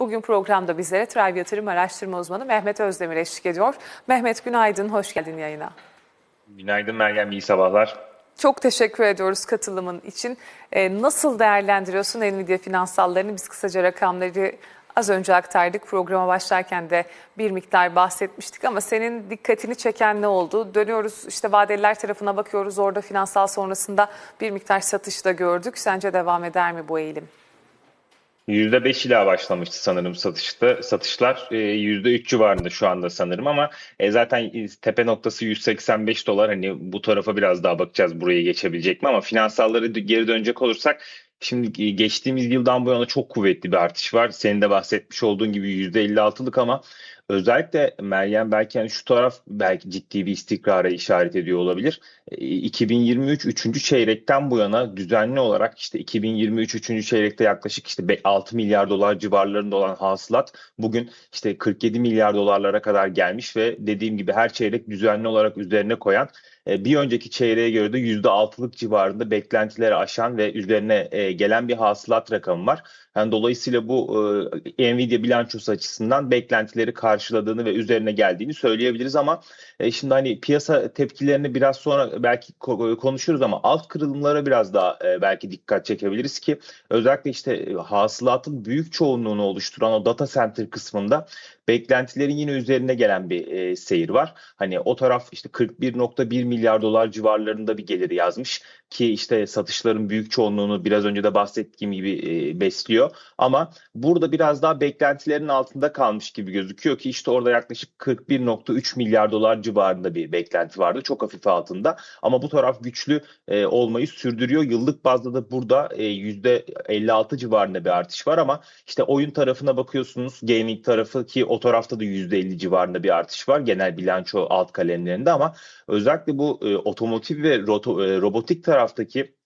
Bugün programda bizlere Tribe Yatırım Araştırma Uzmanı Mehmet Özdemir eşlik ediyor. Mehmet günaydın, hoş geldin yayına. Günaydın Meryem, iyi sabahlar. Çok teşekkür ediyoruz katılımın için. Ee, nasıl değerlendiriyorsun Nvidia finansallarını? Biz kısaca rakamları az önce aktardık. Programa başlarken de bir miktar bahsetmiştik ama senin dikkatini çeken ne oldu? Dönüyoruz işte vadeliler tarafına bakıyoruz. Orada finansal sonrasında bir miktar satış da gördük. Sence devam eder mi bu eğilim? %5 ila başlamıştı sanırım satışta. Satışlar e, %3 civarında şu anda sanırım ama e, zaten tepe noktası 185 dolar. Hani bu tarafa biraz daha bakacağız buraya geçebilecek mi ama finansalları geri dönecek olursak Şimdi e, geçtiğimiz yıldan bu yana çok kuvvetli bir artış var. Senin de bahsetmiş olduğun gibi %56'lık ama özellikle Meryem belki yani şu taraf belki ciddi bir istikrara işaret ediyor olabilir. 2023 3. çeyrekten bu yana düzenli olarak işte 2023 3. çeyrekte yaklaşık işte 6 milyar dolar civarlarında olan hasılat bugün işte 47 milyar dolarlara kadar gelmiş ve dediğim gibi her çeyrek düzenli olarak üzerine koyan e, bir önceki çeyreğe göre de %6'lık civarında beklentileri aşan ve üzerine e, gelen bir hasılat rakamı var. Yani dolayısıyla bu e, Nvidia bilançosu açısından beklentileri karşıladığını ve üzerine geldiğini söyleyebiliriz ama şimdi hani piyasa tepkilerini biraz sonra belki konuşuruz ama alt kırılımlara biraz daha belki dikkat çekebiliriz ki özellikle işte hasılatın büyük çoğunluğunu oluşturan o data center kısmında beklentilerin yine üzerine gelen bir e, seyir var. Hani o taraf işte 41.1 milyar dolar civarlarında bir gelir yazmış ki işte satışların büyük çoğunluğunu biraz önce de bahsettiğim gibi e, besliyor. Ama burada biraz daha beklentilerin altında kalmış gibi gözüküyor ki işte orada yaklaşık 41.3 milyar dolar civarında bir beklenti vardı. Çok hafif altında ama bu taraf güçlü e, olmayı sürdürüyor. Yıllık bazda da burada e, %56 civarında bir artış var ama işte oyun tarafına bakıyorsunuz gaming tarafı ki o tarafta da %50 civarında bir artış var genel bilanço alt kalemlerinde ama özellikle bu e, otomotiv ve roto, e, robotik taraftaki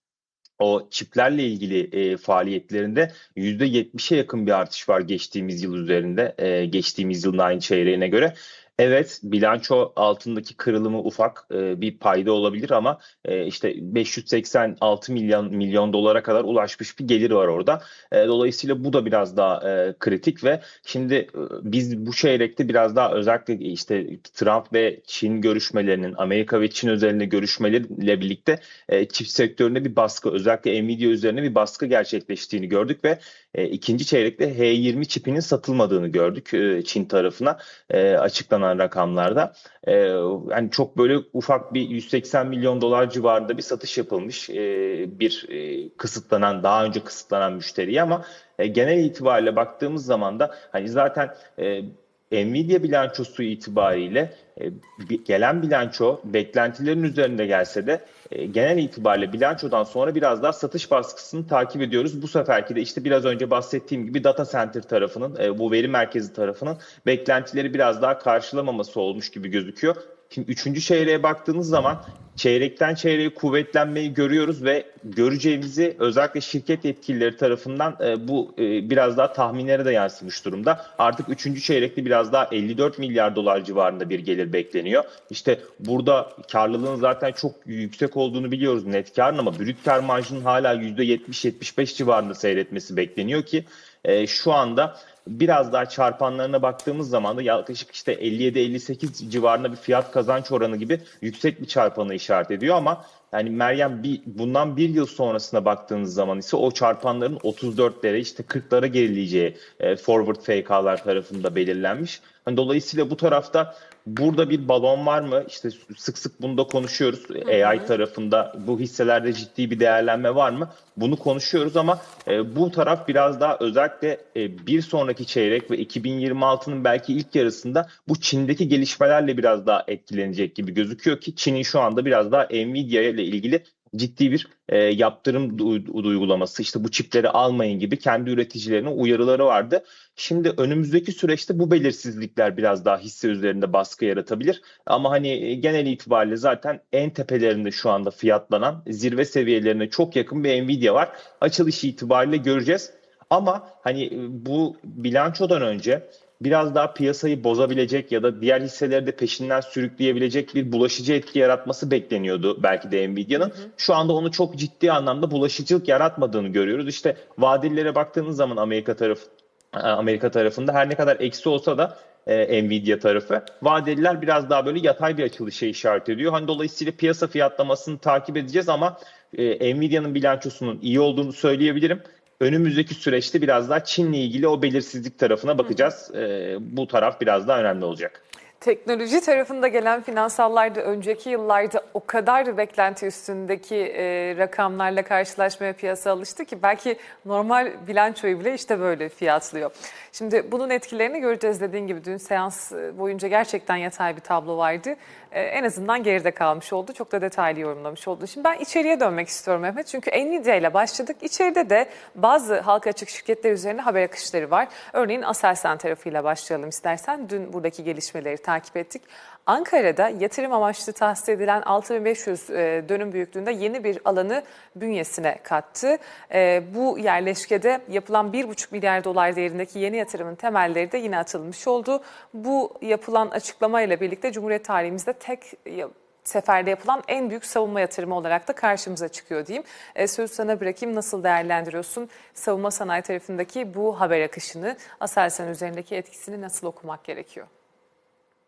o çiplerle ilgili e, faaliyetlerinde %70'e yakın bir artış var geçtiğimiz yıl üzerinde, e, geçtiğimiz yılın aynı çeyreğine göre. Evet bilanço altındaki kırılımı ufak e, bir payda olabilir ama e, işte 586 milyon milyon dolara kadar ulaşmış bir gelir var orada. E, dolayısıyla bu da biraz daha e, kritik ve şimdi e, biz bu çeyrekte biraz daha özellikle işte Trump ve Çin görüşmelerinin Amerika ve Çin özelinde görüşmeleriyle birlikte e, çift sektöründe bir baskı özellikle Nvidia üzerine bir baskı gerçekleştiğini gördük ve e, ikinci çeyrekte H20 çipinin satılmadığını gördük e, Çin tarafına e, açıklanan rakamlarda. E, yani çok böyle ufak bir 180 milyon dolar civarında bir satış yapılmış e, bir e, kısıtlanan daha önce kısıtlanan müşteriye ama e, genel itibariyle baktığımız zaman da hani zaten e, Nvidia bilançosu itibariyle e, gelen bilanço beklentilerin üzerinde gelse de e, genel itibariyle bilançodan sonra biraz daha satış baskısını takip ediyoruz. Bu seferki de işte biraz önce bahsettiğim gibi data center tarafının, e, bu veri merkezi tarafının beklentileri biraz daha karşılamaması olmuş gibi gözüküyor. Şimdi üçüncü çeyreğe baktığınız zaman çeyrekten çeyreğe kuvvetlenmeyi görüyoruz ve göreceğimizi özellikle şirket yetkilileri tarafından e, bu e, biraz daha tahminlere de yansımış durumda. Artık üçüncü çeyrekte biraz daha 54 milyar dolar civarında bir gelir bekleniyor. İşte burada karlılığın zaten çok yüksek olduğunu biliyoruz net karın ama brüt kar marjının hala %70-75 civarında seyretmesi bekleniyor ki e, şu anda biraz daha çarpanlarına baktığımız zaman da yaklaşık işte 57-58 civarında bir fiyat kazanç oranı gibi yüksek bir çarpanı işaret ediyor ama yani Meryem bir, bundan bir yıl sonrasına baktığınız zaman ise o çarpanların 34'lere işte 40'lara gerileyeceği e, forward FK'lar tarafında belirlenmiş. Yani dolayısıyla bu tarafta burada bir balon var mı? İşte sık sık bunu da konuşuyoruz. Hı hı. AI tarafında bu hisselerde ciddi bir değerlenme var mı? Bunu konuşuyoruz ama e, bu taraf biraz daha özellikle e, bir sonraki çeyrek ve 2026'nın belki ilk yarısında bu Çin'deki gelişmelerle biraz daha etkilenecek gibi gözüküyor ki Çin'in şu anda biraz daha Nvidia ile ilgili ciddi bir e, yaptırım uygulaması işte bu çipleri almayın gibi kendi üreticilerine uyarıları vardı. Şimdi önümüzdeki süreçte bu belirsizlikler biraz daha hisse üzerinde baskı yaratabilir. Ama hani e, genel itibariyle zaten en tepelerinde şu anda fiyatlanan zirve seviyelerine çok yakın bir Nvidia var. Açılış itibariyle göreceğiz. Ama hani e, bu bilançodan önce biraz daha piyasayı bozabilecek ya da diğer hisseleri de peşinden sürükleyebilecek bir bulaşıcı etki yaratması bekleniyordu belki de Nvidia'nın. Şu anda onu çok ciddi anlamda bulaşıcılık yaratmadığını görüyoruz. İşte vadelilere baktığınız zaman Amerika tarafı Amerika tarafında her ne kadar eksi olsa da e, Nvidia tarafı. Vadeliler biraz daha böyle yatay bir açılışa işaret ediyor. Hani dolayısıyla piyasa fiyatlamasını takip edeceğiz ama e, Nvidia'nın bilançosunun iyi olduğunu söyleyebilirim. Önümüzdeki süreçte biraz daha Çin'le ilgili o belirsizlik tarafına bakacağız. E, bu taraf biraz daha önemli olacak. Teknoloji tarafında gelen finansallar da önceki yıllarda o kadar beklenti üstündeki e, rakamlarla karşılaşmaya piyasa alıştı ki belki normal bilançoyu bile işte böyle fiyatlıyor. Şimdi bunun etkilerini göreceğiz dediğin gibi dün seans boyunca gerçekten yatay bir tablo vardı. E, en azından geride kalmış oldu. Çok da detaylı yorumlamış oldu. Şimdi ben içeriye dönmek istiyorum Mehmet. Çünkü Nvidia ile başladık. İçeride de bazı halka açık şirketler üzerine haber akışları var. Örneğin Aselsan tarafıyla başlayalım istersen. Dün buradaki gelişmeleri takip ettik. Ankara'da yatırım amaçlı tahsis edilen 6500 e, dönüm büyüklüğünde yeni bir alanı bünyesine kattı. E, bu yerleşkede yapılan 1,5 milyar dolar değerindeki yeni yatırımın temelleri de yine atılmış oldu. Bu yapılan açıklamayla birlikte Cumhuriyet tarihimizde tek seferde yapılan en büyük savunma yatırımı olarak da karşımıza çıkıyor diyeyim. E, sözü sana bırakayım. Nasıl değerlendiriyorsun savunma sanayi tarafındaki bu haber akışını, Aselsan üzerindeki etkisini nasıl okumak gerekiyor?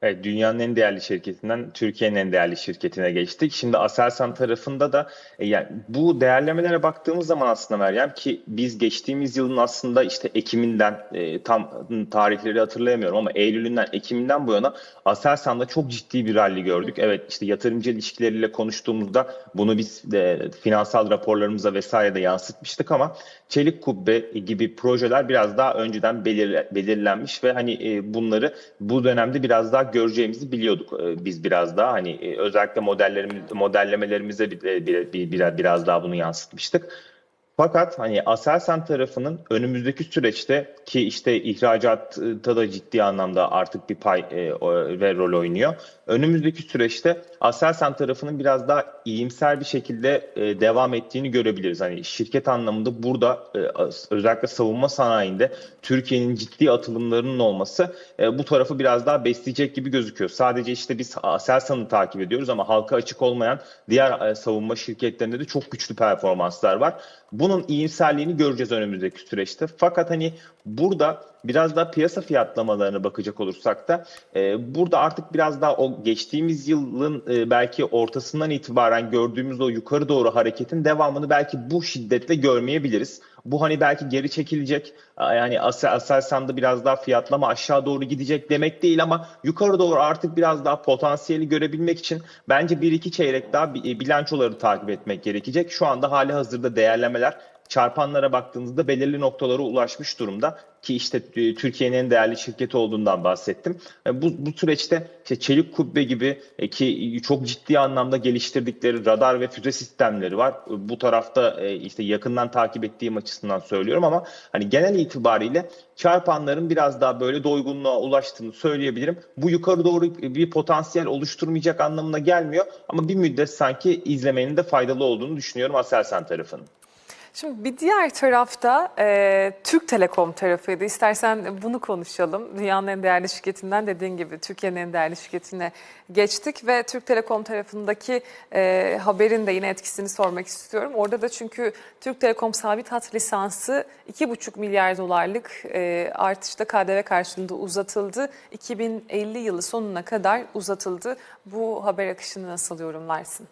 Evet, dünyanın en değerli şirketinden Türkiye'nin en değerli şirketine geçtik. Şimdi Aselsan tarafında da e, yani bu değerlemelere baktığımız zaman aslında Meryem ki biz geçtiğimiz yılın aslında işte Ekim'inden e, tam tarihleri hatırlayamıyorum ama Eylül'ünden Ekim'inden bu yana Aselsan'da çok ciddi bir rally gördük. Evet işte yatırımcı ilişkileriyle konuştuğumuzda bunu biz de finansal raporlarımıza vesaire de yansıtmıştık ama Çelik Kubbe gibi projeler biraz daha önceden belir, belirlenmiş ve hani e, bunları bu dönemde biraz daha göreceğimizi biliyorduk e, biz biraz daha hani e, özellikle modellerimiz modellemelerimize bir, biraz daha bunu yansıtmıştık. Fakat hani Aselsan tarafının önümüzdeki süreçte ki işte ihracatta da ciddi anlamda artık bir pay e, ve rol oynuyor. Önümüzdeki süreçte Aselsan tarafının biraz daha iyimser bir şekilde e, devam ettiğini görebiliriz. Hani şirket anlamında burada e, özellikle savunma sanayinde Türkiye'nin ciddi atılımlarının olması e, bu tarafı biraz daha besleyecek gibi gözüküyor. Sadece işte biz Aselsan'ı takip ediyoruz ama halka açık olmayan diğer e, savunma şirketlerinde de çok güçlü performanslar var. Bunun iyimserliğini göreceğiz önümüzdeki süreçte. Fakat hani burada biraz daha piyasa fiyatlamalarına bakacak olursak da e, burada artık biraz daha o geçtiğimiz yılın e, belki ortasından itibaren gördüğümüz o yukarı doğru hareketin devamını belki bu şiddetle görmeyebiliriz. Bu hani belki geri çekilecek yani Aselsan'da biraz daha fiyatlama aşağı doğru gidecek demek değil ama yukarı doğru artık biraz daha potansiyeli görebilmek için bence bir iki çeyrek daha bilançoları takip etmek gerekecek. Şu anda hali hazırda değerlemeler çarpanlara baktığınızda belirli noktalara ulaşmış durumda ki işte e, Türkiye'nin en değerli şirketi olduğundan bahsettim. E, bu, bu süreçte işte Çelik Kubbe gibi e, ki çok ciddi anlamda geliştirdikleri radar ve füze sistemleri var. Bu tarafta işte yakından takip ettiğim açısından söylüyorum ama hani genel itibariyle çarpanların biraz daha böyle doygunluğa ulaştığını söyleyebilirim. Bu yukarı doğru bir potansiyel oluşturmayacak anlamına gelmiyor ama bir müddet sanki izlemenin de faydalı olduğunu düşünüyorum Aselsan tarafının. Şimdi bir diğer tarafta e, Türk Telekom tarafıydı. İstersen bunu konuşalım. Dünyanın en değerli şirketinden dediğin gibi Türkiye'nin en değerli şirketine geçtik ve Türk Telekom tarafındaki e, haberin de yine etkisini sormak istiyorum. Orada da çünkü Türk Telekom sabit hat lisansı 2,5 milyar dolarlık e, artışta KDV karşılığında uzatıldı. 2050 yılı sonuna kadar uzatıldı. Bu haber akışını nasıl yorumlarsın?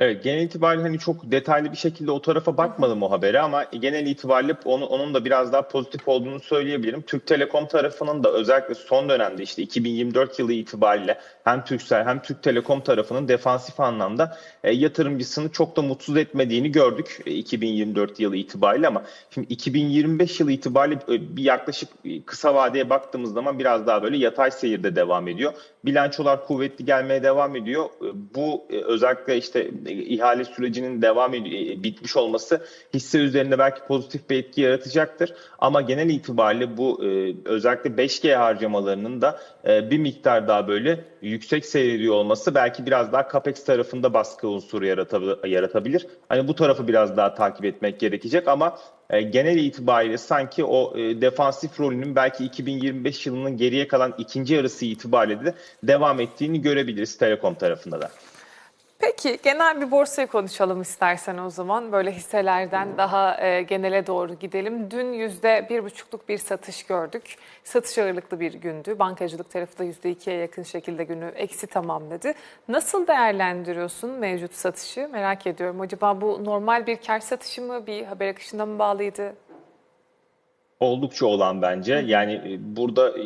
Evet genel itibariyle hani çok detaylı bir şekilde o tarafa bakmadım o habere ama genel itibariyle onu, onun da biraz daha pozitif olduğunu söyleyebilirim. Türk Telekom tarafının da özellikle son dönemde işte 2024 yılı itibariyle hem Türksel hem Türk Telekom tarafının defansif anlamda e, yatırımcısını çok da mutsuz etmediğini gördük e, 2024 yılı itibariyle ama şimdi 2025 yılı itibariyle e, bir yaklaşık e, kısa vadeye baktığımız zaman biraz daha böyle yatay seyirde devam ediyor. Bilançolar kuvvetli gelmeye devam ediyor. E, bu e, özellikle işte ihale sürecinin devam ed- bitmiş olması hisse üzerinde belki pozitif bir etki yaratacaktır. Ama genel itibariyle bu e, özellikle 5G harcamalarının da e, bir miktar daha böyle yüksek seyrediyor olması belki biraz daha CAPEX tarafında baskı unsuru yaratabilir. Hani bu tarafı biraz daha takip etmek gerekecek ama e, genel itibariyle sanki o e, defansif rolünün belki 2025 yılının geriye kalan ikinci yarısı itibariyle de devam ettiğini görebiliriz Telekom tarafında da. Peki genel bir borsayı konuşalım istersen o zaman. Böyle hisselerden daha e, genele doğru gidelim. Dün yüzde bir buçukluk bir satış gördük. Satış ağırlıklı bir gündü. Bankacılık tarafı da yüzde ikiye yakın şekilde günü eksi tamamladı. Nasıl değerlendiriyorsun mevcut satışı? Merak ediyorum. Acaba bu normal bir kar satışı mı? Bir haber akışına mı bağlıydı? Oldukça olan bence. Yani e, burada e,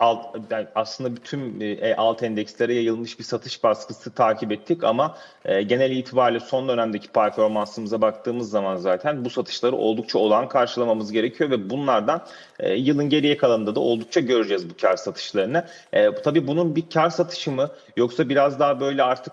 alt, yani aslında bütün e, alt endekslere yayılmış bir satış baskısı takip ettik ama genel itibariyle son dönemdeki performansımıza baktığımız zaman zaten bu satışları oldukça olan karşılamamız gerekiyor ve bunlardan yılın geriye kalanında da oldukça göreceğiz bu kar satışlarını. E, tabii bunun bir kar satışı mı yoksa biraz daha böyle artık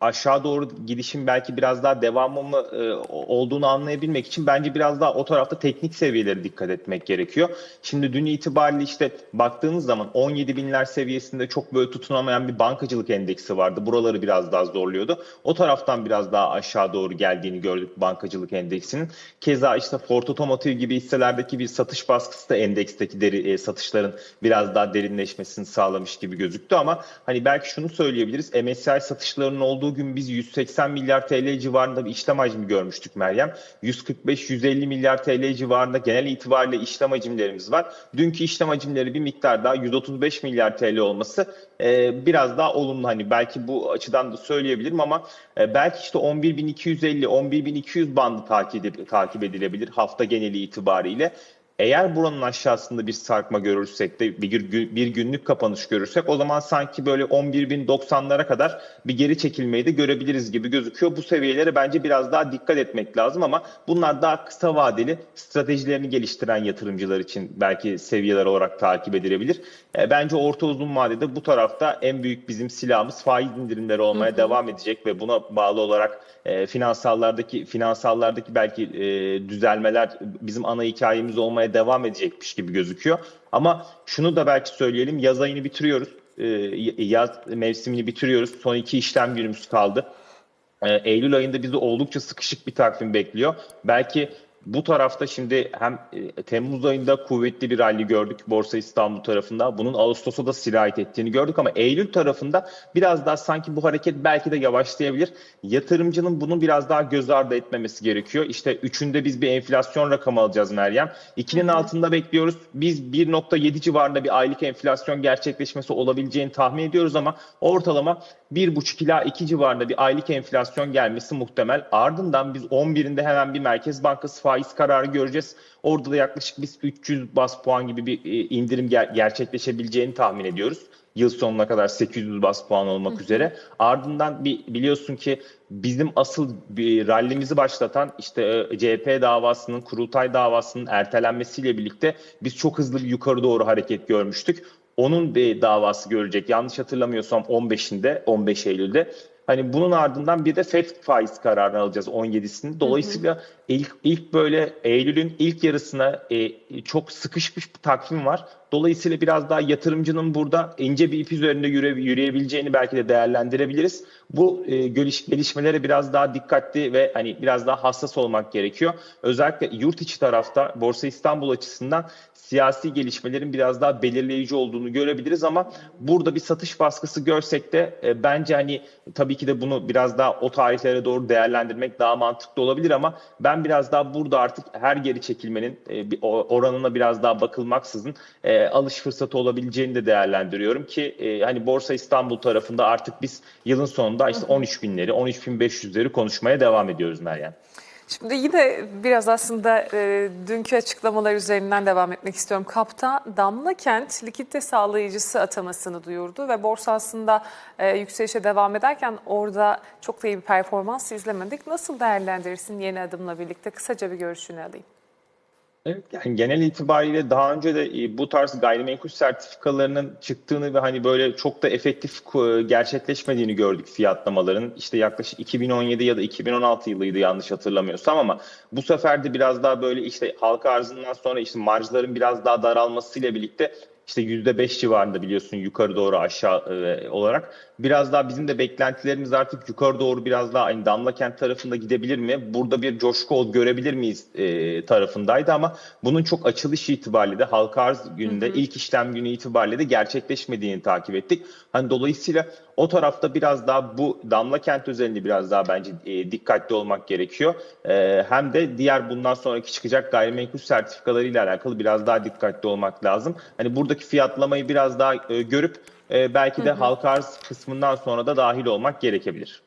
aşağı doğru gidişin belki biraz daha devamı mı olduğunu anlayabilmek için bence biraz daha o tarafta teknik seviyelere dikkat etmek gerekiyor. Şimdi dün itibariyle işte baktığınız zaman 17 binler seviyesinde çok böyle tutunamayan bir bankacılık endeksi vardı. Buraları biraz daha zorluyordu. O taraftan biraz daha aşağı doğru geldiğini gördük bankacılık endeksinin. Keza işte Ford Otomotiv gibi hisselerdeki bir satış baskısı da endeksteki deri, e, satışların biraz daha derinleşmesini sağlamış gibi gözüktü ama hani belki şunu söyleyebiliriz. MSCI satışlarının olduğu gün biz 180 milyar TL civarında bir işlem hacmi görmüştük Meryem. 145-150 milyar TL civarında genel itibariyle işlem hacimlerimiz var. Dünkü işlem hacimleri bir miktar daha 135 milyar TL olması e, biraz daha olumlu. Hani belki bu açıdan da söyleyebilirim ama e, belki işte 11.250, 11.200 bandı takip, takip edilebilir hafta geneli itibariyle. Eğer buranın aşağısında bir sarkma görürsek de bir, bir günlük kapanış görürsek o zaman sanki böyle 11.090'lara kadar bir geri çekilmeyi de görebiliriz gibi gözüküyor. Bu seviyelere bence biraz daha dikkat etmek lazım ama bunlar daha kısa vadeli stratejilerini geliştiren yatırımcılar için belki seviyeler olarak takip edilebilir. E, bence orta uzun vadede bu tarafta en büyük bizim silahımız faiz indirimleri olmaya hı hı. devam edecek ve buna bağlı olarak e, finansallardaki finansallardaki belki e, düzelmeler bizim ana hikayemiz olmaya devam edecekmiş gibi gözüküyor. Ama şunu da belki söyleyelim yaz ayını bitiriyoruz. E, yaz mevsimini bitiriyoruz. Son iki işlem günümüz kaldı. E, Eylül ayında bizi oldukça sıkışık bir takvim bekliyor. Belki bu tarafta şimdi hem e, Temmuz ayında kuvvetli bir rally gördük Borsa İstanbul tarafında. Bunun Ağustos'a da sirayet ettiğini gördük ama Eylül tarafında biraz daha sanki bu hareket belki de yavaşlayabilir. Yatırımcının bunu biraz daha göz ardı etmemesi gerekiyor. İşte üçünde biz bir enflasyon rakamı alacağız Meryem. İkinin altında bekliyoruz. Biz 1.7 civarında bir aylık enflasyon gerçekleşmesi olabileceğini tahmin ediyoruz ama ortalama 1.5 ila 2 civarında bir aylık enflasyon gelmesi muhtemel. Ardından biz 11'inde hemen bir Merkez Bankası faiz kararı göreceğiz. Orada da yaklaşık biz 300 bas puan gibi bir e, indirim ger- gerçekleşebileceğini tahmin ediyoruz. Yıl sonuna kadar 800 bas puan olmak Hı. üzere. Ardından bir biliyorsun ki bizim asıl bir rallimizi başlatan işte e, CHP davasının, kurultay davasının ertelenmesiyle birlikte biz çok hızlı bir yukarı doğru hareket görmüştük. Onun bir davası görecek. Yanlış hatırlamıyorsam 15'inde, 15 Eylül'de. Hani bunun ardından bir de FED faiz kararını alacağız 17'sinde. Dolayısıyla hı hı. İlk ilk böyle Eylül'ün ilk yarısına e, çok sıkışmış bir takvim var. Dolayısıyla biraz daha yatırımcının burada ince bir ip üzerinde yürü, yürüyebileceğini belki de değerlendirebiliriz. Bu e, geliş, gelişmelere biraz daha dikkatli ve hani biraz daha hassas olmak gerekiyor. Özellikle yurt içi tarafta Borsa İstanbul açısından siyasi gelişmelerin biraz daha belirleyici olduğunu görebiliriz ama burada bir satış baskısı görsek de e, bence hani tabii ki de bunu biraz daha o tarihlere doğru değerlendirmek daha mantıklı olabilir ama ben biraz daha burada artık her geri çekilmenin e, oranına biraz daha bakılmaksızın e, alış fırsatı olabileceğini de değerlendiriyorum ki e, hani Borsa İstanbul tarafında artık biz yılın sonunda işte 13 binleri 13 bin 500'leri konuşmaya devam ediyoruz Meryem. Şimdi yine biraz aslında e, dünkü açıklamalar üzerinden devam etmek istiyorum. Kapta Damla Kent likidite sağlayıcısı atamasını duyurdu ve borsa aslında e, yükselişe devam ederken orada çok da iyi bir performans izlemedik. Nasıl değerlendirirsin yeni adımla birlikte? Kısaca bir görüşünü alayım. Evet, yani genel itibariyle daha önce de e, bu tarz gayrimenkul sertifikalarının çıktığını ve hani böyle çok da efektif e, gerçekleşmediğini gördük fiyatlamaların. İşte yaklaşık 2017 ya da 2016 yılıydı yanlış hatırlamıyorsam ama bu sefer de biraz daha böyle işte halka arzından sonra işte marjların biraz daha daralmasıyla birlikte işte %5 civarında biliyorsun yukarı doğru aşağı e, olarak. Biraz daha bizim de beklentilerimiz artık yukarı doğru biraz daha hani Damla Kent tarafında gidebilir mi? Burada bir coşku ol görebilir miyiz e, tarafındaydı ama bunun çok açılış itibariyle de halka arz gününde ilk işlem günü itibariyle de gerçekleşmediğini takip ettik. Hani dolayısıyla o tarafta biraz daha bu Damla Kent özelinde biraz daha bence e, dikkatli olmak gerekiyor. E, hem de diğer bundan sonraki çıkacak gayrimenkul sertifikalarıyla alakalı biraz daha dikkatli olmak lazım. Hani buradaki fiyatlamayı biraz daha e, görüp e, belki de halka arz kısmından sonra da dahil olmak gerekebilir.